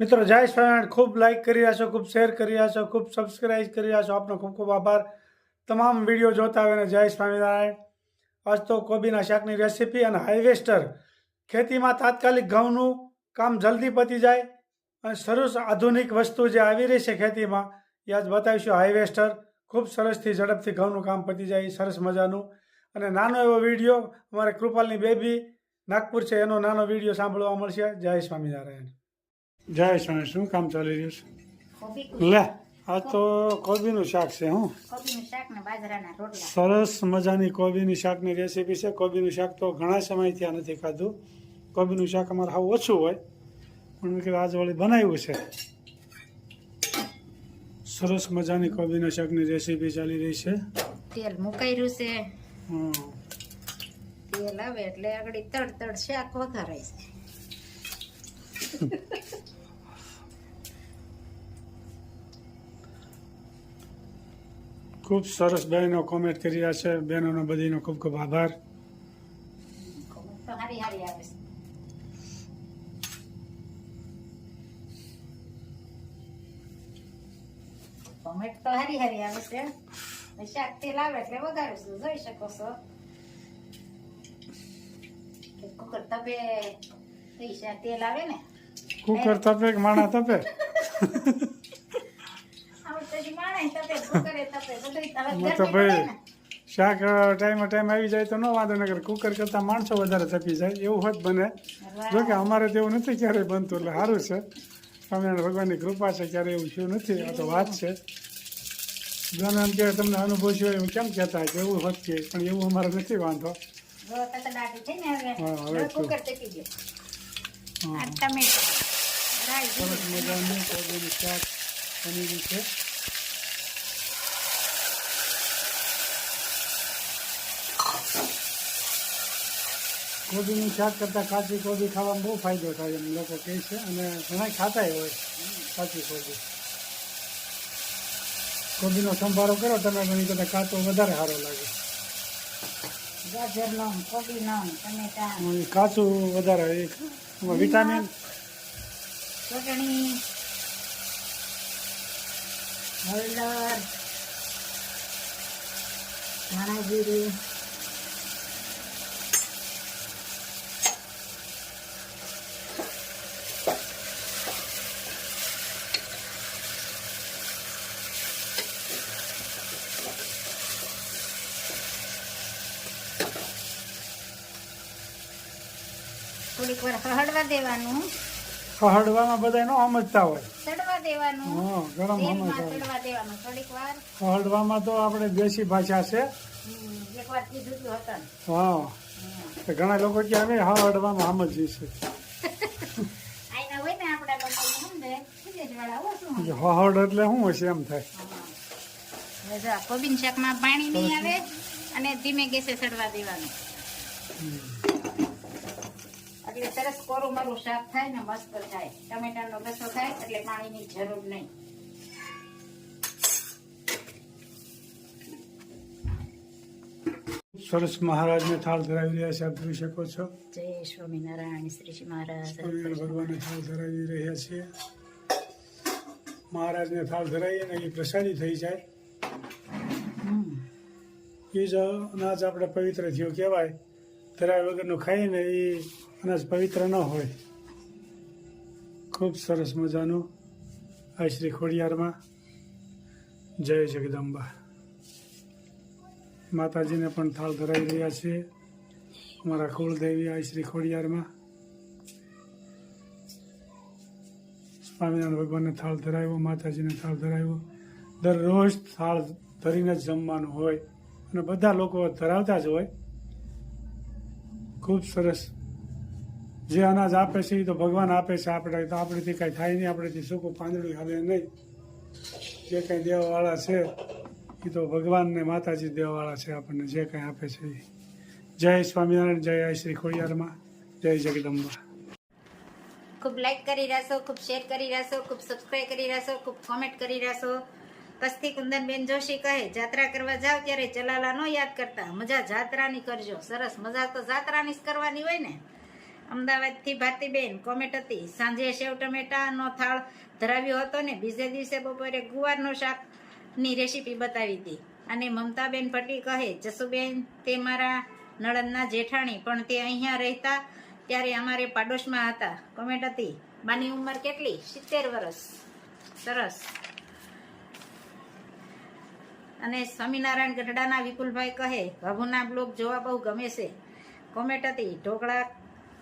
મિત્રો, જય સ્વામિનારાયણ. ખૂબ લાઈક કરી રહ્યા છો, ખૂબ શેર કરી રહ્યા છો, ખૂબ સબસ્ક્રાઈબ કરી રહ્યા છો. આપનો ખૂબ ખૂબ આભાર. તમામ વીડિયો જોતા હોય ને જય સ્વામિનારાયણ. આજ તો કોબીના શાકની રેસીપી અને હાઇવેસ્ટર ખેતીમાં તાત્કાલિક ઘઉંનું કામ જલ્દી પતી જાય અને સરસ આધુનિક વસ્તુ જે આવી રહી છે ખેતીમાં, એ આજ બતાવીશું. હાઇવેસ્ટર ખૂબ સરસથી, ઝડપથી ઘઉંનું કામ પતી જાય સરસ મજાનું. અને નાનો એવો વીડિયો અમારે કૃપાલની બેબી નાગપુર છે, એનો નાનો વીડિયો સાંભળવા મળશે. જય સ્વામિનારાયણ. જય સ્વામી શું કામ ચાલી રહ્યું છે? લે આ તો કોબીનું શાક છે હું. સરસ મજાની કોબીની શાકની રેસીપી છે. કોબીનું શાક તો ઘણા સમયથી આ નથી ખાધું. કોબીનું શાક અમારે હાવ ઓછું હોય. પણ મેં કીધું આજ વળી બનાવ્યું છે. સરસ મજાની કોબીના શાકની રેસીપી ચાલી રહી છે. તેલ મુકાઈ છે. હમ. તેલ આવે એટલે આગળ તડ તડ શાક વઘારાય છે. ખૂબ સરસ બહેનો કોમેન્ટ કરી રહ્યા છે. બહેનોનો બધીનો ખૂબ ખૂબ આભાર. ખબર તો હારી હારી આવે છે. છે શાક તેલ આવે એટલે વઘારીશું જોઈ શકો છો. કુકર તપે પૈસા તેલ આવે ને. કુકર તપે કે માણા તપે આવડે તો હજી માણે તપે કુકરે તપે બધુંય તરત એમાં તો ભાઈ શાક ટાઈમ ટાઈમ આવી જાય તો ન વાંધો નગર કુકર કરતાં માણસો વધારે તપી જાય એવું હોત બને. જો કે અમારે તેવું નથી ક્યારેય બનતું એટલે સારું છે. સ્વામિનારાયણ ભગવાનની કૃપા છે ક્યારે એવું થયું નથી આ તો વાત છે. જોને એમ કે તમને અનુભવ છે એવું કેમ કહેતા કે એવું હોત કે પણ એવું અમારે નથી વાંધો. હા, હવે ગયું. મજાનું શાક બની છે. કોબીનું શાક કરતાં કાચી કોબી ખાવામાં બહુ ફાયદો થાય એમ લોકો કહે છે. અને ઘણા ખાતાય હોય કાચી કોબી. કોબીનો સંભારો કરો તમે ઘણી કરતાં કાચો વધારે સારો લાગે. ગાજરનો કોબીનો ટમેટા. કાચું વધારે વિટામિન? ચટણી. હળદર. ધાણા જીરું. થોડીક વાર હળવા દેવાનું. હળવામાં બધા એનો સમજતા હોય. ચડવા દેવાનું. હા ગરમ ચડવા દેવાનું થોડીક વાર. હળવામાં તો આપણે દેશી ભાષા છે. હમ, એક વાર કીધું હતું હતા. હા. ઘણા લોકો કે હવે હા હળવામાં સમજી છે આયના હોય ને આપણા લોકો સમજે એટલે શું હશે એમ થાય. કોબીન શાકમાં પાણી નહીં આવે અને ધીમે ગેસે ચડવા દેવાનું. એટલે સરસ કોરું મારું શાક થાય ને મસ્ત થાય. ટમેટાનો રસો થાય એટલે પાણીની જરૂર નહીં. સરસ મહારાજને થાળ ધરાવી રહ્યા છે આપ જોઈ શકો છો. જય સ્વામિનારાયણ શ્રીજી મહારાજ. ભગવાનને થાળ ધરાવી રહ્યા છીએ મહારાજને થાળ ધરાવીએ ને એ પ્રસાદી થઈ જાય. એ જ અનાજ આપણે પવિત્ર થયો કહેવાય. ધરાવ્યા વગરનું ખાઈએ ને એ અનાજ પવિત્ર ન હોય. ખૂબ સરસ મજાનું આ શ્રી ખોડિયારમાં. જય જગદંબા. માતાજીને પણ થાળ ધરાવી રહ્યા છીએ અમારા કુળદેવી આ શ્રી ખોડિયારમાં. સ્વામિનારાયણ ભગવાનને થાળ ધરાવ્યો, માતાજીને થાળ ધરાવ્યો. દરરોજ થાળ ધરીને જ જમવાનું હોય. અને બધા લોકો ધરાવતા જ હોય. ખૂબ સરસ જે અનાજ આપે છે એ તો ભગવાન આપે છે આપણે તો આપણેથી કાંઈ થાય નહીં, આપણેથી સૂકું પાંદડું હાલે નહીં. જે કાંઈ દેવાવાળા છે એ તો ભગવાન ને માતાજી દેવાવાળા છે આપણને જે કાંઈ આપે છે એ જય સ્વામિનારાયણ, જય શ્રી ખોડિયારમાં. જય જગદંબા. ખૂબ લાઈક કરી રહેશો ખૂબ શેર કરી રહેશો ખૂબ સબસ્ક્રાઈબ કરી રહેશો ખૂબ કોમેન્ટ કરી રહેશો કસ્તી કુંદનબેન જોશી કહે, જાત્રા કરવા જાવ ત્યારે ચલાલા ન યાદ કરતા. મજા જાત્રાની કરજો. સરસ મજા તો જાત્રાની જ કરવાની હોય ને. અમદાવાદથી ભારતીબેન કોમેન્ટ હતી સાંજે સેવ ટમેટાનો થાળ ધરાવ્યો હતો ને બીજે દિવસે બપોરે ગુવારનો શાકની રેસીપી બતાવી હતી. અને મમતાબેન ભટ્ટી કહે, જસુબેન, તે મારા નળદના જેઠાણી, પણ તે અહીંયા રહેતા ત્યારે અમારે પાડોશમાં હતા. કોમેન્ટ હતી બાની ઉંમર કેટલી? સિત્તેર વર્ષ સરસ. અને સ્વામિનારાયણ ગઢડાના વિપુલભાઈ કહે બાબુના બ્લોગ જોવા બહુ ગમે છે. કોમેટ હતી ઢોકળા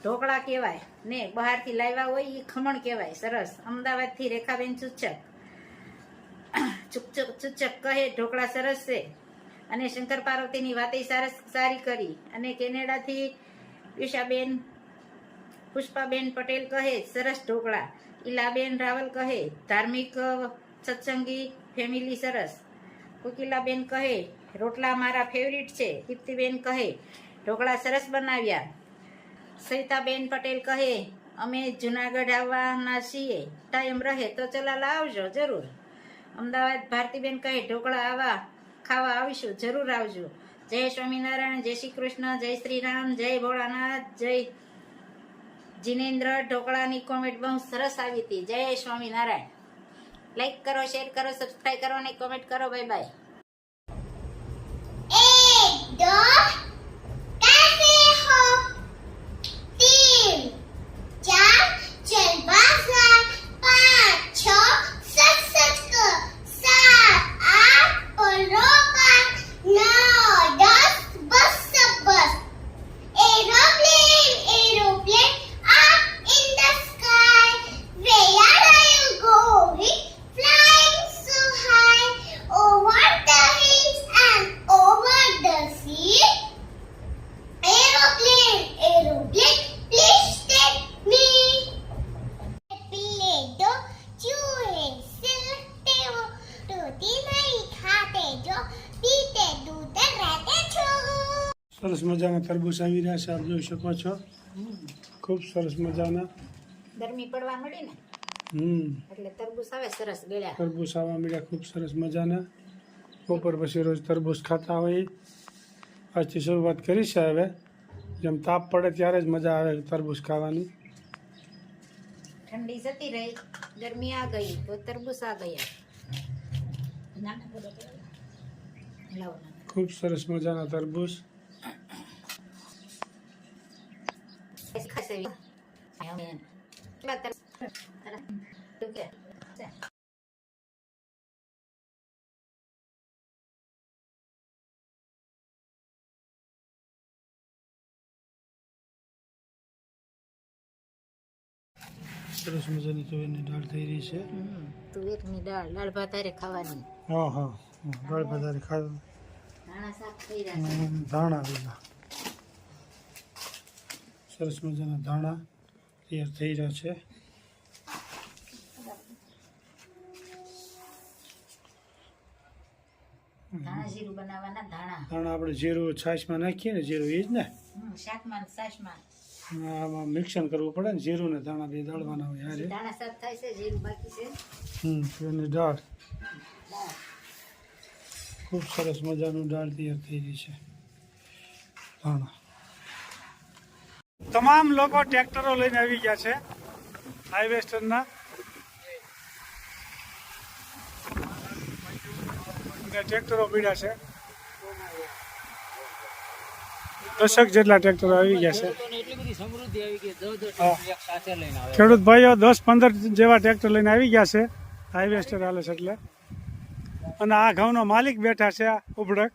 ઢોકળા કહેવાય ને બહારથી લાવ્યા હોય એ ખમણ કહેવાય, સરસ. અમદાવાદથી રેખાબેન ચૂચક. ચૂચક ચૂચક કહે, ઢોકળા સરસ છે. અને શંકર પાર્વતીની વાતે સરસ, સારી કરી. અને કેનેડાથી વિશાબેન પુષ્પાબેન પટેલ કહે, સરસ ઢોકળા. ઈલાબેન રાવલ કહે, ધાર્મિક સત્સંગી, ફેમિલી સરસ. કોકિલાબેન કહે, રોટલા મારા ફેવરિટ છે. દીપ્તિબેન કહે, ઢોકળા સરસ બનાવ્યા. સવિતાબેન પટેલ કહે, અમે જુનાગઢ આવવાના છીએ. ટાઈમ રહે તો ચલા આવજો, જરૂર. અમદાવાદ ભારતીબેન કહે, ઢોકળા આવા ખાવા આવીશું, જરૂર આવજો. જય સ્વામિનારાયણ, જય શ્રી કૃષ્ણ, જય શ્રી રામ, જય ભોળાનાથ, જય જીનેન્દ્ર. ઢોકળાની કોમેન્ટ બહુ સરસ આવી હતી. જય સ્વામિનારાયણ. લાઈક કરો શેર કરો સબસ્ક્રાઈબ કરો અને કોમેન્ટ કરો. બાય બાય સરસ મજાના તરબૂચ આવી રહ્યા છે આપ જોઈ શકો છો. ખૂબ સરસ મજાના. ગરમી પડવા મળી ને? હમ. એટલે તરબૂચ આવે સરસ ગળ્યા. તરબૂચ આવવા મળ્યા ખૂબ સરસ મજાના. બપોર પછી રોજ તરબૂચ ખાતા હોય. આજથી શરૂઆત કરી છે હવે. જેમ તાપ પડે ત્યારે જ મજા આવે તરબૂચ ખાવાની. ઠંડી જતી રહી ગરમી આ ગઈ તો તરબૂચ આ ગયા. ખૂબ સરસ મજાના તરબૂચ. સરસ મજાની તુવેરની દાળ થઈ રહી છે. તુવેરની દાળ દાળ ભાત તારે ખાવાની. હા હા. દાળ દાળ તારે ખાવા ધાણા શાક થઈ રહ્યા. ધાણા લીધા. સરસ મજાના ધાણા તૈયાર થઈ રહ્યા છે. ધાણા આપણે જીરું છાશમાં નાખીએ ને જીરું એ જ ને. આમાં મિક્સન કરવું પડે ને જીરું ને ધાણા બે દળવાના હોય હારે. હમ એની દાળ. ખૂબ સરસ મજાનું દાળ તૈયાર થઈ રહી છે. ધાણા તમામ લોકો ટ્રેક્ટરો લઈને આવી ગયા છે હાઈવેસ્ટરના ટ્રેક્ટરો પીડ્યા છે. દશક જેટલા ટ્રેક્ટરો આવી ગયા છે. ખેડૂત ભાઈઓ દસ પંદર જેવા ટ્રેક્ટર લઈને આવી ગયા છે. હાઈવેસ્ટર હાલે છે એટલે. અને આ ઘઉંનો માલિક બેઠા છે ઉભડક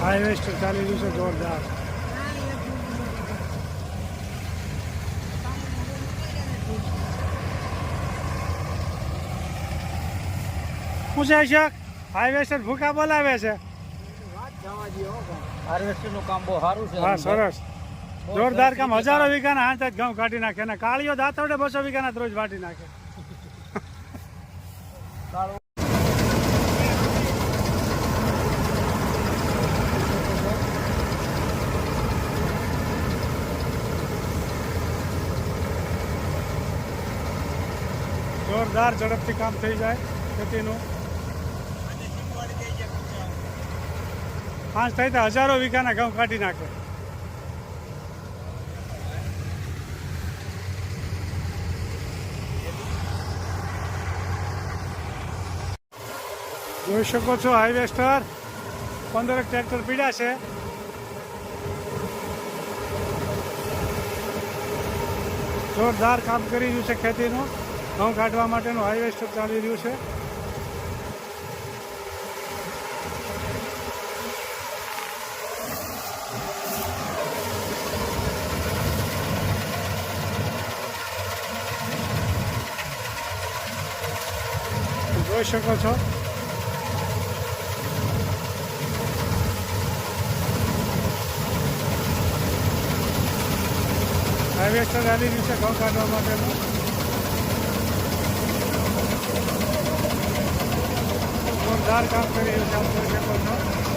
જોરદાર ચાલી રહ્યું છે. જોરદાર શું છે અશોક? હાઈવેસ્ટર ભૂકા બોલાવે છે. હાર્વેસ્ટરનું કામ બહુ સારું છે હા સરસ. જોરદાર કામ. હજારો વીઘાના હાથ જ ઘઉં કાઢી નાખે અને કાળીઓ દાંતરડે બસો વીઘાના રોજ વાટી નાખે. જોરદાર ઝડપથી કામ થઈ જાય ખેતીનું. પાંચ થાય તો હજારો વીઘાના ઘઉં કાઢી નાખે. જોઈ શકો છો હાઈવેસ્ટર પંદરેક ટ્રેક્ટર પીડ્યા છે. જોરદાર કામ કરી રહ્યું છે ખેતીનું. ઘઉં કાઢવા માટેનું હાઈવેસ્ટર ચાલી રહ્યું છે. જોઈ શકો છો. ચાલી રહ્યું છે ઘઉં કાઢવા માટેનું. જોરદાર કામ કરી રહ્યું છે આપ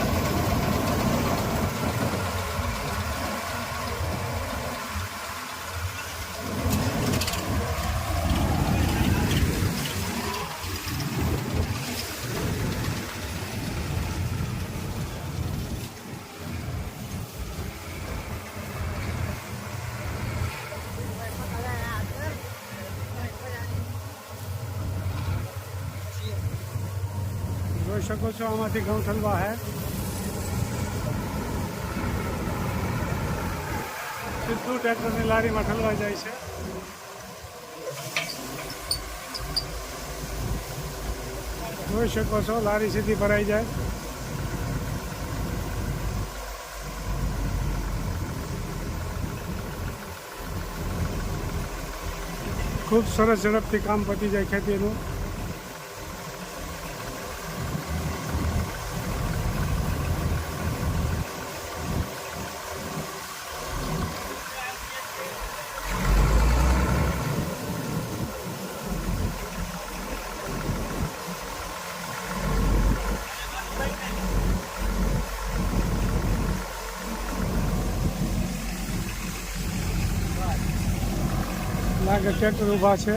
જોઈ શકો છો, આમાંથી ઘઉં બહાર સીધું ટ્રેક્ટરની લારીમાં ઠલવા જાય છે. જોઈ શકો છો, લારી સીધી ભરાઈ જાય. ખૂબ સરસ ઝડપથી કામ પતી જાય ખેતીનું. લાગે ટ્રેક્ટર ઊભા છે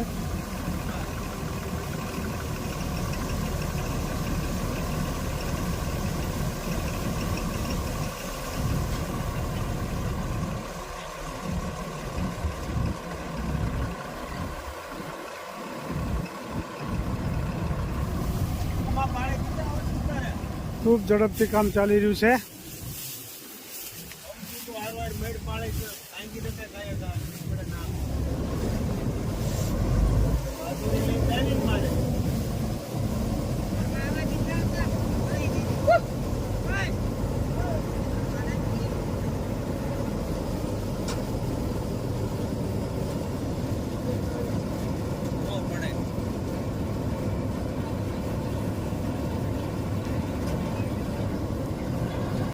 ખૂબ ઝડપથી કામ ચાલી રહ્યું છે